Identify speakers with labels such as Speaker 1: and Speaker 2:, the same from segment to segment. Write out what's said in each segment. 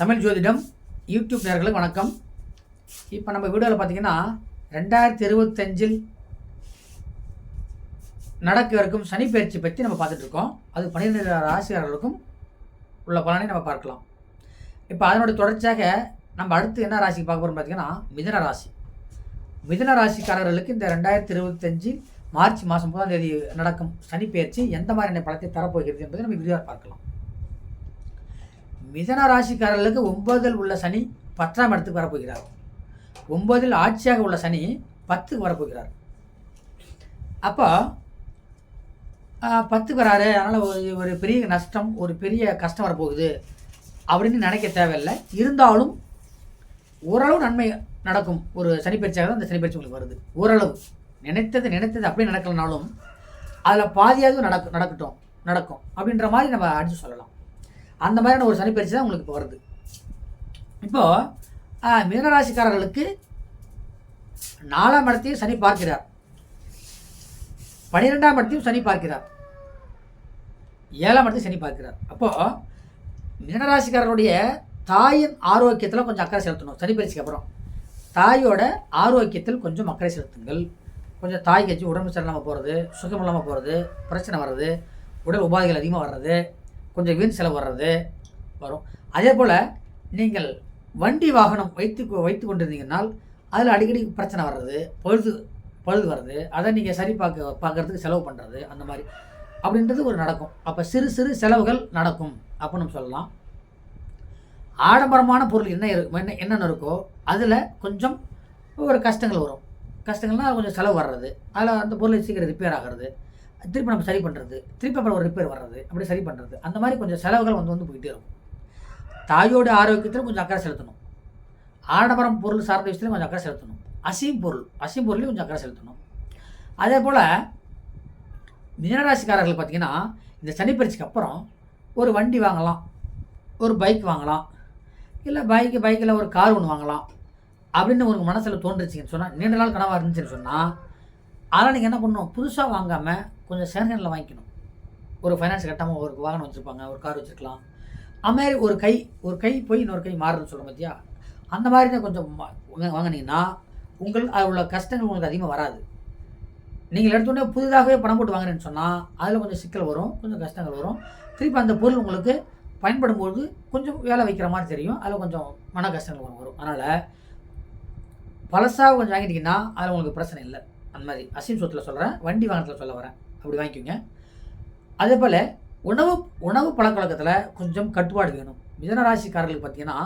Speaker 1: தமிழ் ஜோதிடம் யூடியூப் நேர்களுக்கு வணக்கம். இப்போ நம்ம வீடியோவில் பார்த்தீங்கன்னா ரெண்டாயிரத்தி இருபத்தஞ்சில் நடக்க இருக்கும் சனிப்பயிற்சி பற்றி நம்ம பார்த்துட்ருக்கோம் அது பன்னிரெண்டு ராசிக்காரர்களுக்கும் உள்ள பலனை நம்ம பார்க்கலாம். இப்போ அதனுடைய தொடர்ச்சியாக நம்ம அடுத்து என்ன ராசிக்கு பார்க்க போகிறோம் பார்த்தீங்கன்னா மிதன ராசி. மிதன ராசிக்காரர்களுக்கு இந்த ரெண்டாயிரத்தி இருபத்தஞ்சு மார்ச் மாதம் முதலாம் தேதி நடக்கும் சனிப்பெயர்ச்சி எந்த மாதிரியான பலத்தை தரப்போகிறது என்பதை நம்ம விரிவாக பார்க்கலாம். மிதன ராசிக்காரர்களுக்கு ஒன்பதில் உள்ள சனி பத்தாம் இடத்துக்கு வரப்போகிறார். ஒன்பதில் ஆட்சியாக உள்ள சனி பத்துக்கு வரப்போகிறார். அப்போ பத்துக்கு வராரு. அதனால் ஒரு ஒரு பெரிய நஷ்டம் ஒரு பெரிய கஷ்டம் வரப்போகுது அப்படின்னு நினைக்க தேவையில்லை. இருந்தாலும் ஓரளவு நன்மை நடக்கும். ஒரு சனிப்பயிற்சியாக தான் அந்த சனிப்பயிற்சி உங்களுக்கு வருது. ஓரளவு. நினைத்தது நினைத்தது அப்படியே நடக்கலனாலும் அதில் பாதியாவது நடக்கும் நடக்கட்டும் நடக்கும் அப்படின்ற மாதிரி நம்ம அடித்து சொல்லலாம். அந்த மாதிரியான ஒரு சனிப்பயிற்சி தான் உங்களுக்கு இப்போ வருது. இப்போது மீனராசிக்காரர்களுக்கு நாலாம் இடத்தையும் சனி பார்க்கிறார். பன்னிரெண்டாம் இடத்தையும் சனி பார்க்கிறார். ஏழாம் இடத்தையும் சனி பார்க்கிறார். அப்போது மீனராசிக்காரருடைய தாயின் ஆரோக்கியத்தில் கொஞ்சம் அக்கறை செலுத்தணும். சனி பயிற்சிக்கு அப்புறம். தாயோட ஆரோக்கியத்தில் கொஞ்சம் அக்கறை செலுத்துங்கள். கொஞ்சம் தாய் கட்சி உடம்பு சரியில்லாமல் போகிறது சுகம் இல்லாமல் போகிறது பிரச்சனை வர்றது உடல் உபாதைகள் அதிகமாக வர்றது கொஞ்சம் வீண் செலவு வர்றது வரும். அதே போல் நீங்கள் வண்டி வாகனம் வைத்து வைத்து கொண்டிருந்தீங்கன்னால் அதில் அடிக்கடி பிரச்சனை வர்றது பழுது பழுது வர்றது அதை நீங்கள் சரி பார்க்க பார்க்குறதுக்கு செலவு பண்ணுறது அந்த மாதிரி அப்படின்றது ஒரு நடக்கும். அப்போ சிறு சிறு செலவுகள் நடக்கும் அப்படின்னு சொல்லலாம். ஆடம்பரமான பொருள் என்ன இருக்கும் என்ன என்னென்ன இருக்கோ அதில் கொஞ்சம் ஒரு கஷ்டங்கள் வரும். கஷ்டங்கள்னால் கொஞ்சம் செலவு வர்றது. அதில் அந்த பொருள் சீக்கிரம் ரிப்பேர் ஆகிறது. திருப்பி நம்ம சரி பண்ணுறது திருப்பி அப்புறம் ஒரு ரிப்பேர் வர்றது அப்படி சரி பண்ணுறது அந்த மாதிரி கொஞ்சம் செலவுகள் வந்து வந்து போயிட்டே இருக்கும். தாயோட ஆரோக்கியத்தில் கொஞ்சம் அக்கறை செலுத்தணும். ஆடம்பரம் பொருள் சார்ந்த விஷயத்துலையும் கொஞ்சம் அக்கறை செலுத்தணும். அசீம் பொருள் அசீம் பொருளையும் கொஞ்சம் அக்கறை செலுத்தணும். அதே போல் மீனராசிக்காரர்கள் பார்த்தீங்கன்னா இந்த சனிப்பயிற்சிக்கு அப்புறம் ஒரு வண்டி வாங்கலாம் ஒரு பைக் வாங்கலாம் இல்லை பைக்கு பைக்கில் ஒரு கார் ஒன்று வாங்கலாம் அப்படின்னு உங்களுக்கு மனசில் தோன்றுச்சிங்கன்னு சொன்னால் நீண்ட நாள் கனவாக இருந்துச்சுன்னு சொன்னால் அதெல்லாம் நீங்கள் என்ன பண்ணணும்? புதுசாக வாங்காமல் கொஞ்சம் செகண்ட் வாங்கிக்கணும். ஒரு ஃபைனான்ஸ் கட்டாமல் ஒரு வாகனம் வச்சுருப்பாங்க ஒரு கார் வச்சுருக்கலாம். அது ஒரு கை ஒரு கை போய் இன்னொரு கை மாறுதுன்னு சொல்ல பார்த்தியா அந்த மாதிரி தான் கொஞ்சம் வாங்கினீங்கன்னா உங்கள் அதில் உள்ள கஷ்டங்கள் உங்களுக்கு அதிகமாக வராது. நீங்கள் எடுத்தோடனே புதிதாகவே பணம் போட்டு வாங்குறேன்னு சொன்னால் அதில் கொஞ்சம் சிக்கல் வரும் கொஞ்சம் கஷ்டங்கள் வரும். திருப்பி அந்த பொருள் உங்களுக்கு பயன்படும்போது கொஞ்சம் வேலை வைக்கிற மாதிரி தெரியும். அதில் கொஞ்சம் மன கஷ்டங்கள் வரும் வரும். அதனால் பழசாக கொஞ்சம் வாங்கிட்டீங்கன்னா அதில் உங்களுக்கு பிரச்சனை இல்லை. அந்த மாதிரி அசீம் சொத்தில் சொல்கிறேன் வண்டி வாகனத்தில் சொல்ல வரேன். அப்படி வாங்கிக்கோங்க. அதே போல் உணவு உணவு பழக்க வழக்கத்தில் கொஞ்சம் கட்டுப்பாடு வேணும். மிதனராசிக்காரர்களுக்கு பார்த்தீங்கன்னா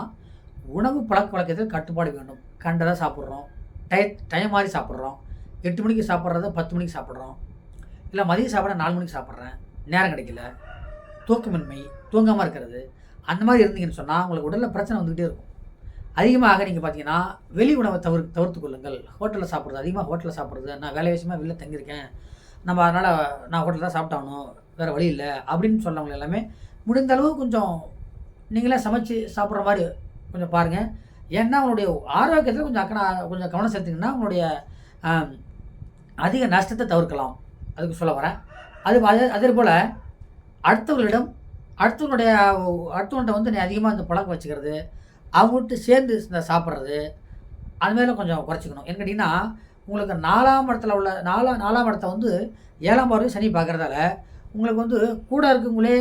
Speaker 1: உணவு பழக்க வழக்கத்தில் கட்டுப்பாடு வேணும். கண்டதாக சாப்பிட்றோம். டய டைம் மாதிரி சாப்பிட்றோம். எட்டு மணிக்கு சாப்பிட்றத பத்து மணிக்கு சாப்பிட்றோம். இல்லை மதியம் சாப்பிட நாலு மணிக்கு சாப்பிட்றேன். நேரம் கிடைக்கல. தூக்கமின்மை தூங்காமல் இருக்கிறது. அந்த மாதிரி இருந்தீங்கன்னு சொன்னால் உங்களுக்கு உடலில் பிரச்சனை வந்துக்கிட்டே இருக்கும். அதிகமாக நீங்கள் பார்த்தீங்கன்னா வெளி உணவை தவிர தவிர்த்து கொள்ளுங்கள். ஹோட்டலில் சாப்பிட்றது அதிகமாக ஹோட்டலில் சாப்பிட்றது. நான் வேலை விஷயமா வெளில தங்கியிருக்கேன். நம்ம அதனால் நான் ஹோட்டலில் தான் சாப்பிட்டாகணும் வேறு வழி இல்லை அப்படின்னு சொல்லவங்க எல்லாமே முடிந்த அளவு கொஞ்சம் நீங்களே சமைச்சு சாப்பிட்ற மாதிரி கொஞ்சம் பாருங்கள் ஏன்னா உங்களுடைய ஆரோக்கியத்தில் கொஞ்சம் அக்கறை கொஞ்சம் கவனம் செலுத்திங்கன்னா உங்களுடைய அதிக நஷ்டத்தை தவிர்க்கலாம். அதுக்கு சொல்ல வரேன். அது அதே அதே போல் அடுத்தவர்களிடம் அடுத்தவங்களுடைய அடுத்தவங்கள்ட்ட வந்து நீ அதிகமாக இந்த பழக்கம் வச்சுக்கிறது அவங்கள்ட்ட சேர்ந்து இந்த சாப்பிட்றது அதுமாரிலாம் கொஞ்சம் குறைச்சிக்கணும். என்ன கேட்டிங்கன்னா உங்களுக்கு நாலாம் இடத்துல உள்ள நாலா நாலாம் இடத்த வந்து ஏழாம் பார்வை சனி பார்க்குறதால உங்களுக்கு வந்து கூட இருக்கவங்களே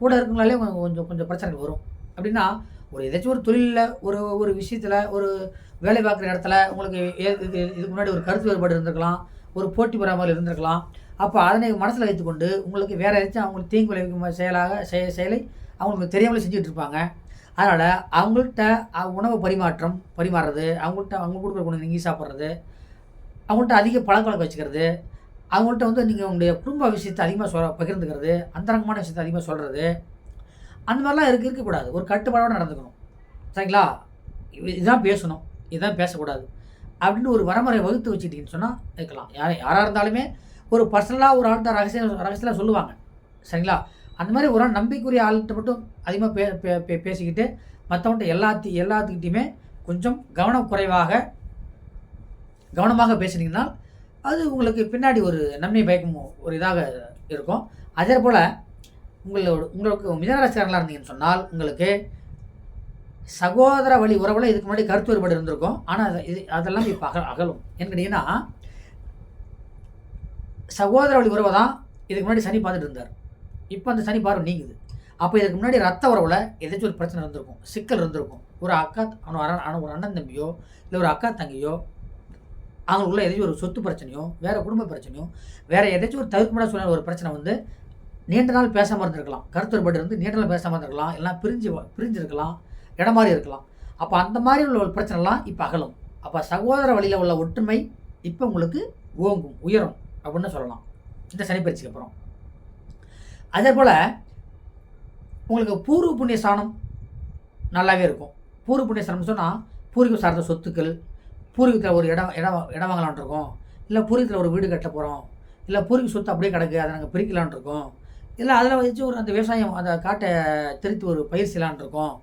Speaker 1: கூட இருக்கவங்களாலே கொஞ்சம் கொஞ்சம் கொஞ்சம் பிரச்சனைகள் வரும். அப்படின்னா ஒரு ஏதாச்சும் ஒரு தொழிலில் ஒரு ஒரு விஷயத்தில் ஒரு வேலை பார்க்குற இடத்துல உங்களுக்கு இது இதுக்கு முன்னாடி ஒரு கருத்து வேறுபாடு இருந்திருக்கலாம் ஒரு போட்டி பொறாமல் இருந்திருக்கலாம். அப்போ அதனை மனசில் வைத்துக்கொண்டு உங்களுக்கு வேறு ஏதாச்சும் அவங்களுக்கு தீங்கு விளைவிக்கும் செயலாக செய செயலை அவங்களுக்கு தெரியாமலே செஞ்சுட்டு இருப்பாங்க. அதனால் அவங்கள்ட்ட உணவு பரிமாற்றம் பரிமாறுறது அவங்கள்ட்ட அவங்க கொடுக்குற கொண்டு நீங்கள் சாப்பிட்றது அவங்கள்ட்ட அதிக பழக்கவழக்கம் வச்சுக்கிறது அவங்கள்ட்ட வந்து நீங்கள் உங்களுடைய குடும்ப விஷயத்தை அதிகமாக சொ பகிர்ந்துக்கிறது அந்தரங்கமான விஷயத்தை அதிகமாக சொல்கிறது அந்த மாதிரிலாம் இருக்க இருக்கக்கூடாது ஒரு கட்டுப்பாடோடு நடந்துக்கணும். சரிங்களா? இது- இதுதான் பேசணும். இதுதான் பேசக்கூடாது. அப்படின்னு ஒரு வரமுறை வகுத்து வச்சுட்டிங்கன்னு சொன்னால் இருக்கலாம். யார் யாராக இருந்தாலுமே ஒரு பர்சனலாக ஒரு ஆள்கிட்ட ரகசியம் ரகசியத்தில் சொல்லுவாங்க. சரிங்களா? அந்த மாதிரி ஒரு ஆள் நம்பிக்கைக்குரிய ஆள்கிட்ட மட்டும் அதிகமாக பே பே- பே பேசிக்கிட்டு மற்றவங்கள்ட்ட எல்லாத்தையும் எல்லாத்துக்கிட்டையுமே கொஞ்சம் கவனக்குறைவாக கவனமாக பேசுனீங்கன்னா அது உங்களுக்கு பின்னாடி ஒரு நன்மை பயக்கும் ஒரு இதாக இருக்கும். அதே போல் உங்களோட உங்களுக்கு மிதனராசிக்காரங்களாக இருந்தீங்கன்னு சொன்னால் உங்களுக்கு சகோதர வழி உறவில் இதுக்கு முன்னாடி கருத்து வேறுபாடு இருந்திருக்கும். ஆனால் அது இது அதெல்லாம் இப்போ அக அகலும். ஏன்னு கேட்டிங்கன்னா சகோதர வழி உறவை தான் இதுக்கு முன்னாடி சனி பார்த்துட்டு இருந்தார். இப்போ அந்த சனி பார்வை நீங்குது. அப்போ இதுக்கு முன்னாடி ரத்த உறவில் ஏதாச்சும் ஒரு பிரச்சனை இருந்திருக்கும். சிக்கல் இருந்திருக்கும். ஒரு அக்கா அவன் ஒரு அண்ணன் தம்பியோ இல்லை ஒரு அக்கா தங்கையோ அவங்களுக்குள்ள ஏதாச்சும் ஒரு சொத்து பிரச்சனையோ வேறு குடும்ப பிரச்சனையோ வேறு ஏதாச்சும் ஒரு தவிர்க்க முடியாத சூழ்நிலை ஒரு பிரச்சனை வந்து நீண்ட நாள் பேசாமல் இருந்திருக்கலாம். கருத்து இருந்து நீண்ட நாள் பேசாமல் இருந்திருக்கலாம். எல்லாம் பிரிஞ்சு பிரிஞ்சிருக்கலாம். இடம் மாதிரி இருக்கலாம். அப்போ அந்த மாதிரி உள்ள ஒரு பிரச்சனைலாம் இப்போ அகலும். அப்போ சகோதர வழியில் உள்ள ஒற்றுமை இப்போ உங்களுக்கு ஓங்கும் உயரும் அப்படின்னு சொல்லலாம். இந்த சனிப்பயிற்சிக்கு அப்புறம். அதே போல் உங்களுக்கு பூர்வ புண்ணிய ஸ்தானம் நல்லாவே இருக்கும். பூர்வ புண்ணிய ஸ்தானம் சொன்னால் பூர்வீகம் சார்ந்த சொத்துக்கள் பூர்வீகத்தில் ஒரு இடம் இடம் இடம் வாங்கலான் இருக்கோம். இல்லை பூர்வீகத்தில் ஒரு வீடு கட்ட போகிறோம் இல்லை பூர்வீக சொத்து அப்படியே கிடக்கு அதை நாங்கள் பிரிக்கலான் இருக்கோம். இல்லை அதில் வச்சு ஒரு அந்த விவசாயம் அந்த காட்டை திருத்தி ஒரு பயிர் செய்யலான் இருக்கோம்.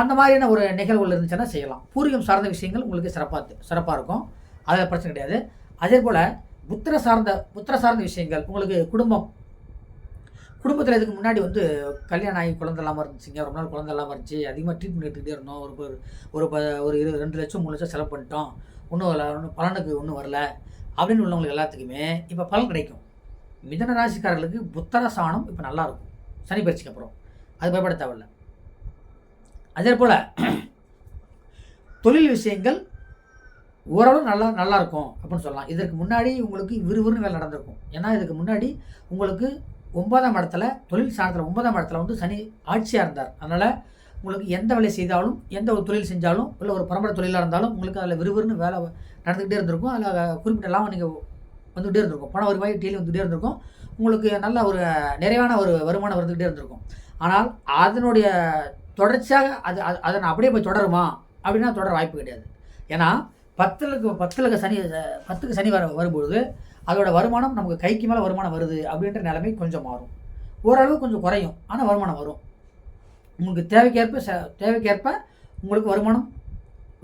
Speaker 1: அந்த மாதிரியான ஒரு நிகழ்வுகள் இருந்துச்சுன்னா செய்யலாம். பூர்வீகம் சார்ந்த விஷயங்கள் உங்களுக்கு சிறப்பாக சிறப்பாக இருக்கும். அதில் பிரச்சனை கிடையாது. அதே போல் புத்திர சார்ந்த புத்திர சார்ந்த விஷயங்கள் உங்களுக்கு குடும்பம் குடும்பத்தில் இதுக்கு முன்னாடி வந்து கல்யாணம் ஆகி குழந்தை இல்லாமல் இருந்துச்சுங்க. ரொம்ப நாள் குழந்தை இல்லாமல் இருந்துச்சு. அதிகமாக ட்ரீட்மெண்ட் எடுத்துக்கிட்டே இருந்தோம். ஒரு ஒரு ஒரு ப ஒரு இரு ரெண்டு லட்சம் மூணு லட்சம் செலவு பண்ணிட்டோம். ஒன்றும் வரல ஒன்றும் பலனுக்கு ஒன்றும் வரல. அப்படின்னு உள்ளவங்களுக்கு எல்லாத்துக்குமே இப்போ பலன் கிடைக்கும். மிதன ராசிக்காரர்களுக்கு புத்தர சாணம் இப்போ நல்லாயிருக்கும் சனி பயிற்சிக்கு அப்புறம். அது பயப்பட தேவையில்ல. அதே போல் தொழில் விஷயங்கள் ஓரளவு நல்லா நல்லாயிருக்கும் அப்படின்னு சொல்லலாம். இதற்கு முன்னாடி உங்களுக்கு விறுவிறுன்னு வேலை நடந்திருக்கும். ஏன்னா இதுக்கு முன்னாடி உங்களுக்கு ஒன்பதாம் இடத்துல தொழில் சார்ந்த ஒன்பதாம் இடத்துல வந்து சனி ஆட்சியாக இருந்தார். அதனால் உங்களுக்கு எந்த வேலை செய்தாலும் எந்த ஒரு தொழில் செஞ்சாலும் இல்லை ஒரு பரம்பரை தொழிலாக இருந்தாலும் உங்களுக்கு அதில் விறுவிறுன்னு வேலை நடந்துக்கிட்டே இருந்திருக்கும். அதில் குறிப்பிட்ட லாபம் நீங்கள் வந்துகிட்டே இருந்திருக்கும். பண வருவாய் டெய்லி வந்துகிட்டே இருந்திருக்கும். உங்களுக்கு நல்ல ஒரு நிறைவான ஒரு வருமானம் வந்துக்கிட்டே இருந்திருக்கும். ஆனால் அதனுடைய தொடர்ச்சியாக அது அது அதை நான் அப்படியே போய் தொடருமா? அப்படின்னா தொடர வாய்ப்பு கிடையாது. ஏன்னா பத்தில் பத்துலுக்கு சனி பத்துக்கு சனி வர வரும்பொழுது அதோட வருமானம் நமக்கு கைக்கு மேலே வருமானம் வருது அப்படின்ற நிலைமை கொஞ்சம் மாறும். ஓரளவு கொஞ்சம் குறையும் ஆனால் வருமானம் வரும். உங்களுக்கு தேவைக்கேற்ப ச தேவைக்கேற்ப உங்களுக்கு வருமானம்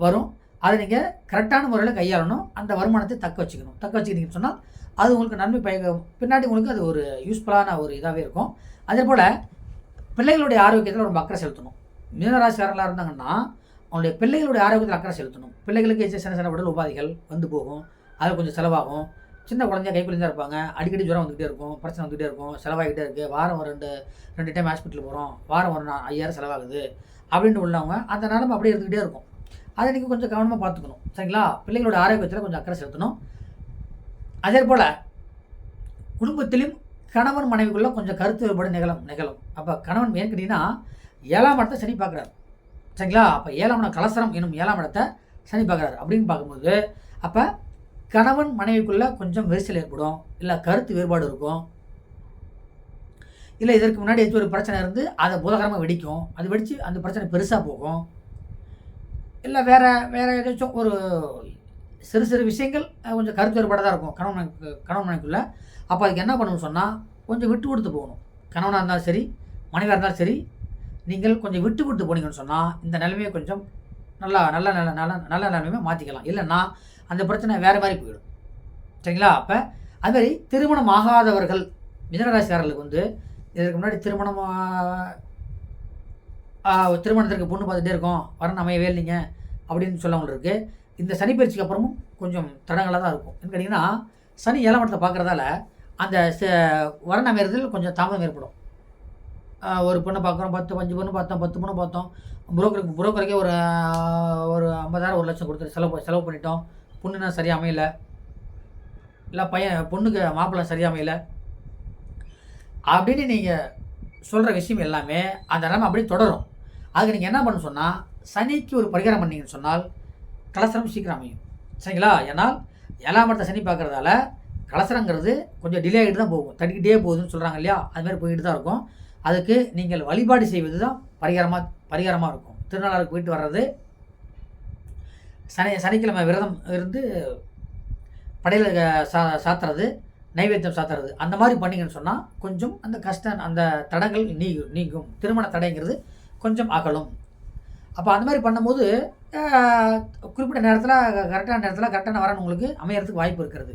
Speaker 1: வரும். அதை நீங்கள் கரெக்டான முறையில் கையாளணும். அந்த வருமானத்தை தக்க வச்சுக்கணும். தக்க வச்சுக்கிட்டீங்கன்னு சொன்னால் அது உங்களுக்கு நன்மை பயக்க பின்னாடி உங்களுக்கு அது ஒரு யூஸ்ஃபுல்லான ஒரு இதாகவே இருக்கும். அதே போல் பிள்ளைகளுடைய ஆரோக்கியத்தில் ரொம்ப அக்கறை செலுத்தணும். மீனராசிக்காரங்களாக இருந்தாங்கன்னா அவனுடைய பிள்ளைகளுடைய ஆரோக்கியத்தில் அக்கறை செலுத்தணும். பிள்ளைகளுக்கு சின்ன சின்ன உடல் உபாதைகள் வந்து போகும். அது கொஞ்சம் செலவாகும். சின்ன குழந்தைய கை குழந்தையா இருப்பாங்க. அடிக்கடி ஜுரம் வந்துகிட்டே இருக்கும் பிரச்சனை வந்துகிட்டே இருக்கும் செலவாகிட்டே இருக்குது வாரம் ஒரு ரெண்டு ரெண்டு டைம் ஹாஸ்பிட்டல் போகிறோம் வாரம் ஒரு நா ஐயாயிரம் செலவாகுது அப்படின்னு உள்ளவங்க அந்த நிலமை அப்படியே இருந்துக்கிட்டே இருக்கும். அதை நீங்கள் கொஞ்சம் கவனமாக பார்த்துக்கணும். சரிங்களா? பிள்ளைங்களோட ஆரோக்கியத்தில் கொஞ்சம் அக்கறை செலுத்தணும். அதே போல் குடும்பத்திலும் கணவன் மனைவிக்குள்ளே கொஞ்சம் கருத்து வேறுபாடு நிகழும் நிகழும். அப்போ கணவன் ஏன் கேட்டிங்கன்னா ஏழாம் இடத்தை சனி பார்க்குறாரு. சரிங்களா? அப்போ ஏழாம் இடம் கலசரம் என்னும் ஏழாம் இடத்தை சனி பார்க்குறாரு அப்படின்னு பார்க்கும்போது அப்போ கணவன் மனைவிக்குள்ளே கொஞ்சம் விரிசல் ஏற்படும். இல்லை கருத்து வேறுபாடு இருக்கும். இல்லை இதற்கு முன்னாடி ஏதாச்சும் ஒரு பிரச்சனை இருந்து அதை பூதகரமாக வெடிக்கும். அது வெடித்து அந்த பிரச்சனை பெருசாக போகும். இல்லை வேறு வேறு ஏதாச்சும் ஒரு சிறு சிறு விஷயங்கள் கொஞ்சம் கருத்து வேறுபாடாக தான் இருக்கும். கணவன் கணவன் மனைவிக்குள்ளே. அப்போ அதுக்கு என்ன பண்ணணும்னு சொன்னால் கொஞ்சம் விட்டு கொடுத்து போகணும். கணவனாக இருந்தாலும் சரி மனைவியாக இருந்தாலும் சரி நீங்கள் கொஞ்சம் விட்டு கொடுத்து போனீங்கன்னு சொன்னால் இந்த நிலைமையை கொஞ்சம் நல்லா நல்ல நல்ல நல்ல நல்ல நிலைமையை மாற்றிக்கலாம் இல்லைன்னா அந்த பிரச்சனை வேறு மாதிரி போயிடும். சரிங்களா? அப்போ அதுமாதிரி திருமணம் ஆகாதவர்கள் மிதனராசிக்காரர்களுக்கு வந்து இதற்கு முன்னாடி திருமணம் திருமணத்திற்கு பொண்ணு பார்த்துட்டே இருக்கோம் வரணும் அமையவே இல்லைங்க அப்படின்னு சொல்லவங்களுக்கு இந்த சனி பயிற்சிக்கு அப்புறமும் கொஞ்சம் தடங்களாக தான் இருக்கும். என்ன கேட்டிங்கன்னா சனி ஏழாம் இடத்தை பார்க்குறதால அந்த வரன் அமையறதில் கொஞ்சம் தாமதம் ஏற்படும். ஒரு பொண்ணை பார்க்குறோம் பத்து அஞ்சு பொண்ணு பார்த்தோம் பத்து பொண்ணு பார்த்தோம் புரோக்கருக்கு புரோக்கருக்கே ஒரு ஒரு ஐம்பதாயிரம் ஒரு லட்சம் கொடுத்து செலவு செலவு பண்ணிட்டோம். பொண்ணுனா சரியாக அமையலை இல்லை பையன் பொண்ணுக்கு மாப்பிள்ளை சரியாக அமையலை அப்படின்னு நீங்கள் சொல்கிற விஷயம் எல்லாமே அந்த நிலைமை அப்படியே தொடரும். அதுக்கு நீங்கள் என்ன பண்ண சொன்னால் சனிக்கு ஒரு பரிகாரம் பண்ணீங்கன்னு சொன்னால் கலசரம் சீக்கிரம் அமையும். சரிங்களா? ஏன்னால் ஏழாம் இடத்த சனி பார்க்குறதால கலசரங்கிறது கொஞ்சம் டிலே ஆகிட்டு தான் போகும். தட்டிக்கிட்டே போகுதுன்னு சொல்கிறாங்க இல்லையா? அதுமாதிரி போய்கிட்டு தான் இருக்கும். அதுக்கு நீங்கள் வழிபாடு செய்வது தான் பரிகாரமாக பரிகாரமாக இருக்கும். திருநாளருக்கு போயிட்டு வர்றது சனி சனிக்கிழமை விரதம் இருந்து படையில் சா சாத்துறது நைவேத்தியம் சாத்துறது அந்த மாதிரி பண்ணிங்கன்னு சொன்னால் கொஞ்சம் அந்த கஷ்டம் அந்த தடங்கள் நீ நீங்கும். திருமண தடைங்கிறது கொஞ்சம் அகலும். அப்போ அந்த மாதிரி பண்ணும்போது குறிப்பிட்ட நேரத்தில் கரெக்டான நேரத்தில் கரெக்டான வரன் உங்களுக்கு அமையறதுக்கு வாய்ப்பு இருக்கிறது.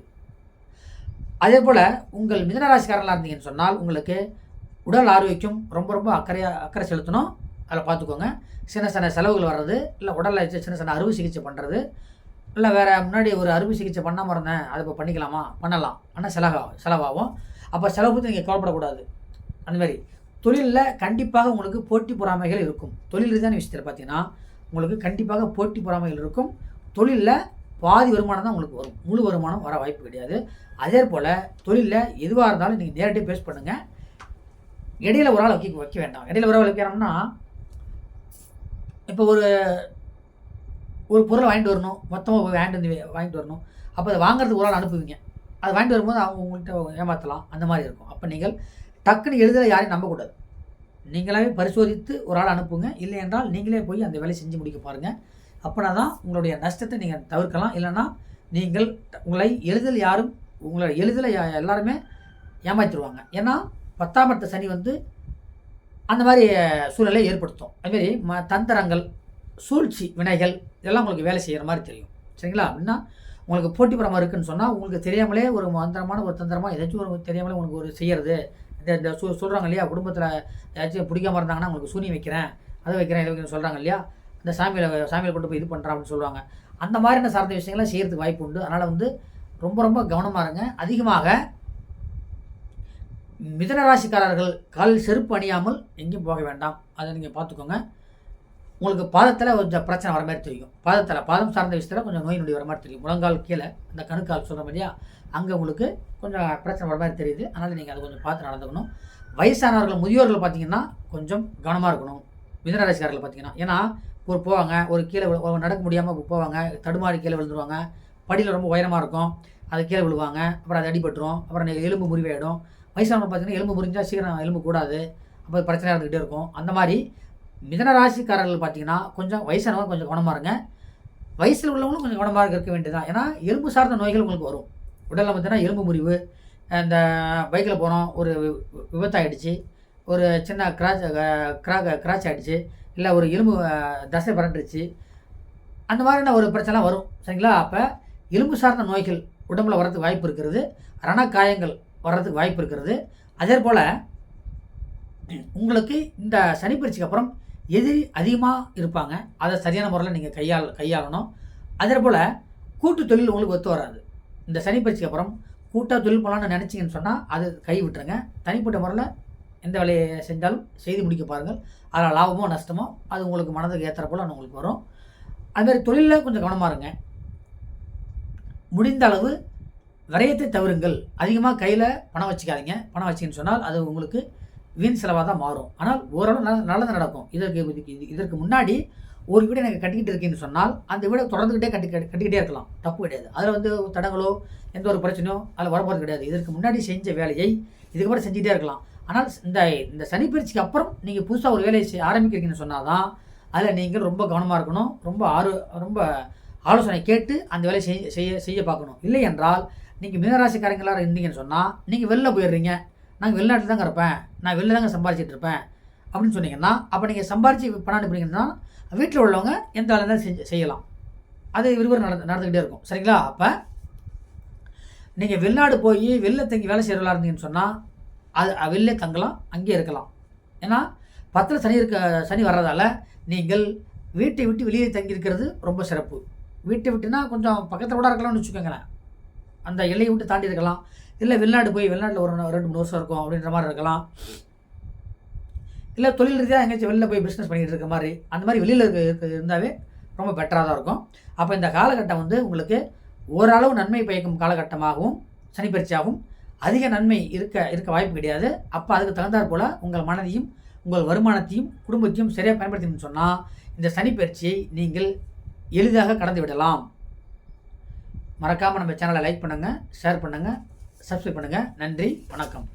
Speaker 1: அதே போல் உங்கள் மிதனராசிக்காரனாக இருந்தீங்கன்னு சொன்னால் உங்களுக்கு உடல் ஆரோக்கியம் ரொம்ப ரொம்ப அக்கறையாக அக்கறை செலுத்தணும். அதில் பார்த்துக்கோங்க. சின்ன சின்ன செலவுகள் வர்றது இல்லை உடலில் வச்சு சின்ன சின்ன அறுவை சிகிச்சை பண்ணுறது இல்லை வேறு முன்னாடி ஒரு அறுவை சிகிச்சை பண்ணாமல் இருந்தேன் அதை இப்போ பண்ணிக்கலாமா? பண்ணலாம். ஆனால் செலவாகும் செலவாகும். அப்போ செலவு பற்றி நீங்கள் கவலைப்படக்கூடாது. அந்தமாரி தொழிலில் கண்டிப்பாக உங்களுக்கு போட்டி பொறாமைகள் இருக்கும். தொழில் ரீதியான விஷயத்தில் பார்த்தீங்கன்னா உங்களுக்கு கண்டிப்பாக போட்டி பொறாமைகள் இருக்கும். தொழிலில் பாதி வருமானம் தான் உங்களுக்கு வரும். முழு வருமானம் வர வாய்ப்பு கிடையாது. அதே போல் தொழிலில் எதுவாக இருந்தாலும் நீங்கள் நேரடியாக பேஸ் பண்ணுங்கள் இடையில ஒரு ஆள் வைக்க வைக்க வேண்டாம். இடையில ஒரு ஆள் வைக்கிறோம்னா இப்போ ஒரு ஒரு பொருளை வாங்கிட்டு வரணும். மொத்தமாக போய் வாங்கிட்டு வந்து வாங்கிட்டு வரணும். அப்போ அதை வாங்குறதுக்கு ஒரு ஆள் அனுப்புவீங்க. அது வாங்கிட்டு வரும்போது அவங்க உங்கள்கிட்ட ஏமாற்றலாம் அந்த மாதிரி இருக்கும். அப்போ நீங்கள் டக்குன்னு எழுதலை யாரையும் நம்பக்கூடாது. நீங்களாவே பரிசோதித்து ஒரு ஆள் அனுப்புங்க. இல்லை என்றால் நீங்களே போய் அந்த வேலையை செஞ்சு முடிக்க பாருங்கள் அப்படின்னா தான் உங்களுடைய நஷ்டத்தை நீங்கள் தவிர்க்கலாம். இல்லைன்னா நீங்கள் உங்களை எளிதில் யாரும் உங்களை எளிதில் எல்லாருமே ஏமாற்றிடுவாங்க ஏன்னா பத்தாம் இடத்த சனி வந்து அந்த மாதிரி சூழலை ஏற்படுத்தும். அதுமாரி ம தந்திரங்கள் சூழ்ச்சி வினைகள் இதெல்லாம் உங்களுக்கு வேலை செய்கிற மாதிரி தெரியும். சரிங்களா? அப்படின்னா உங்களுக்கு போட்டி புறமா இருக்குன்னு சொன்னால் உங்களுக்கு தெரியாமலே ஒரு மந்திரமான ஒரு தந்திரமாக ஏதாச்சும் ஒரு தெரியாமலே உங்களுக்கு ஒரு செய்கிறது இந்த இந்த சொ சொல்கிறாங்க இல்லையா? குடும்பத்தில் ஏதாச்சும் பிடிக்காம இருந்தாங்கன்னா உங்களுக்கு சூனி வைக்கிறேன் அதை வைக்கிறேன் இதை வைக்கிறேன் சொல்கிறாங்க இல்லையா? இந்த சாமியில் சாமியில் கொண்டு போய் இது பண்ணுறான் அப்படின்னு சொல்லுவாங்க. அந்த மாதிரியான சார்ந்த விஷயங்கள்லாம் செய்கிறதுக்கு வாய்ப்பு உண்டு. அதனால் வந்து ரொம்ப ரொம்ப கவனமாக இருங்க. அதிகமாக மிதனராசிக்காரர்கள் கால் செருப்பு அணியாமல் எங்கேயும் போக வேண்டாம். அதை நீங்கள் பார்த்துக்கோங்க. உங்களுக்கு பாதத்தில் கொஞ்சம் பிரச்சனை வர மாதிரி தெரியும். பாதத்தில் பாதம் சார்ந்த விஷயத்தில் கொஞ்சம் நோய் நொடி வர மாதிரி தெரியும். முழங்கால் கீழே இந்த கணுக்கால் சொல்கிற மாதிரியா அங்கே உங்களுக்கு கொஞ்சம் பிரச்சனை வர மாதிரி தெரியுது. அதனால் நீங்கள் அதை கொஞ்சம் பார்த்து நடந்துக்கணும். வயசானவர்கள் முதியோர்கள் பார்த்தீங்கன்னா கொஞ்சம் கவனமாக இருக்கணும். மிதனராசிக்காரர்கள் பார்த்தீங்கன்னா. ஏன்னா ஒரு போவாங்க ஒரு கீழே நடக்க முடியாமல் போவாங்க தடுமாறி கீழே விழுந்துருவாங்க. படியில் ரொம்ப உயரமாக இருக்கும். அது கீழே விழுவாங்க. அப்புறம் அது அடிபட்டுரும். அப்புறம் எலும்பு முறிவாயிடும். வயசானவங்க பார்த்தீங்கன்னா எலும்பு முறிஞ்சால் சீக்கிரம் எலும்பு கூடாது அப்போ பிரச்சனை இருந்துக்கிட்டே இருக்கும். அந்த மாதிரி மிதன ராசிக்காரர்கள் பார்த்தீங்கன்னா கொஞ்சம் வயசானவங்க கொஞ்சம் கவனமாக இருங்க. வயசில் உள்ளவங்களும் கொஞ்சம் கவனமாக இருக்க வேண்டியதான் ஏன்னா எலும்பு சார்ந்த நோய்கள் உங்களுக்கு வரும். உடலில் பார்த்தீங்கன்னா எலும்பு முறிவு இந்த பைக்கில் போகிறோம் ஒரு வி- விபத்தாயிடுச்சு ஒரு சின்ன கிராச் கிரா கிராச் ஆகிடுச்சு இல்லை ஒரு எலும்பு தசை பரண்டுருச்சு. அந்த மாதிரியான ஒரு பிரச்சனை வரும். சரிங்களா? அப்போ எலும்பு சார்ந்த நோய்கள் உடம்புல வரதுக்கு வாய்ப்பு இருக்கிறது. ரணக்காயங்கள் வர்றதுக்கு வாய்ப்பு இருக்கிறது. அதே போல் உங்களுக்கு இந்த சனிப்பயிற்சிக்கு அப்புறம் எதிரி அதிகமாக இருப்பாங்க. அதை சரியான முறையில் நீங்கள் கையாள் கையாளணும். அதே போல் கூட்டு தொழில் உங்களுக்கு ஒத்து வராது. இந்த சனிப்பயிற்சிக்கு அப்புறம் கூட்டாக தொழில் போகலான்னு நினச்சிங்கன்னு சொன்னால் அது கை விட்டுருங்க. தனிப்பட்ட முறையில் எந்த வேலையை செஞ்சாலும் செய்து முடிக்க பாருங்கள். அதில் லாபமோ நஷ்டமோ அது உங்களுக்கு மனதுக்கு ஏற்றுற போல் உங்களுக்கு வரும். அதுமாதிரி தொழிலில் கொஞ்சம் கவனமாக இருங்க. முடிந்த அளவு விரயத்தை தவிருங்கள் அதிகமாக கையில் பணம் வச்சுக்காதீங்க. பணம் வச்சிங்கன்னு சொன்னால் அது உங்களுக்கு வீண் செலவாக தான் மாறும். ஆனால் ஓரளவு நல்ல நல்லது நடக்கும். இதற்கு இதுக்கு இதற்கு முன்னாடி ஒரு வீடு எனக்கு கட்டிக்கிட்டு இருக்கேன்னு சொன்னால் அந்த வீடை தொடர்ந்துக்கிட்டே கட்டி கட்டிக்கிட்டே இருக்கலாம். தப்பு கிடையாது. அதில் வந்து தடங்களோ எந்த ஒரு பிரச்சனையோ அதில் வரப்போகிறது கிடையாது. இதற்கு முன்னாடி செஞ்ச வேலையை இதுக்கப்புறம் செஞ்சுக்கிட்டே இருக்கலாம். ஆனால் இந்த இந்த சனிப்பயிற்சிக்கு அப்புறம் நீங்கள் புதுசாக ஒரு வேலையை செய்ய ஆரம்பிக்கிறீங்கன்னு சொன்னால் தான் அதில் நீங்கள் ரொம்ப கவனமாக இருக்கணும். ரொம்ப ஆரோ ரொம்ப ஆலோசனை கேட்டு அந்த வேலையை செய்ய செய்ய செய்ய பார்க்கணும். இல்லை என்றால் நீங்கள் மீனராசிக்காரங்களாக இருந்தீங்கன்னு சொன்னால் நீங்கள் வெளில போயிடுறீங்க. நாங்கள் வெளிநாட்டில் தாங்க இருப்பேன் நான் வெளில தாங்க சம்பாரிச்சிட்டு இருப்பேன் அப்படின்னு சொன்னீங்கன்னா அப்போ நீங்கள் சம்பாரிச்சு பணம் அனுப்புறீங்கன்னா வீட்டில் உள்ளவங்க எந்த வேலை இருந்தாலும் செஞ்சு செய்யலாம். அது விறுவிறு நடந்து நடந்துக்கிட்டே இருக்கும். சரிங்களா? அப்போ நீங்கள் வெளிநாடு போய் வெளில தங்கி வேலை செய்கிறவங்களா இருந்தீங்கன்னு சொன்னால் அது வெளில வெளிலே தங்கலாம் அங்கேயே இருக்கலாம். ஏன்னா பத்தில் சனி இருக்க சனி வர்றதால நீங்கள் வீட்டை விட்டு வெளியே தங்கி இருக்கிறது ரொம்ப சிறப்பு. வீட்டை விட்டுனா கொஞ்சம் பக்கத்தில் கூட இருக்கலாம்னு வச்சுக்கோங்களேன். அந்த எல்லையை விட்டு தாண்டி இருக்கலாம். இல்லை வெளிநாடு போய் வெளிநாட்டில் ஒரு ரெண்டு மூணு வருஷம் இருக்கும் அப்படின்ற மாதிரி இருக்கலாம். இல்லை தொழில் ரீதியாக எங்கேயாச்சும் வெளில போய் பிஸ்னஸ் பண்ணிகிட்டு இருக்க மாதிரி அந்த மாதிரி வெளியில் இருக்க இருக்க இருந்தாவே ரொம்ப பெட்டராக தான் இருக்கும். அப்போ இந்த காலகட்டம் வந்து உங்களுக்கு ஓரளவு நன்மை பயக்கும் காலகட்டமாகவும் சனிப்பயிற்சியாகவும் அதிக நன்மை இருக்க இருக்க வாய்ப்பு கிடையாது. அப்போ அதுக்கு தகுந்தாற் போல் உங்கள் மனதையும் உங்கள் வருமானத்தையும் குடும்பத்தையும் சரியாக பயன்படுத்தணும்னு சொன்னால் இந்த சனிப்பயிற்சியை நீங்கள் எளிதாக கடந்து விடலாம். மறக்காமல் நம்ம சேனலை லைக் பண்ணுங்கள் ஷேர் பண்ணுங்கள் சப்ஸ்கிரைப் பண்ணுங்கள் நன்றி வணக்கம்.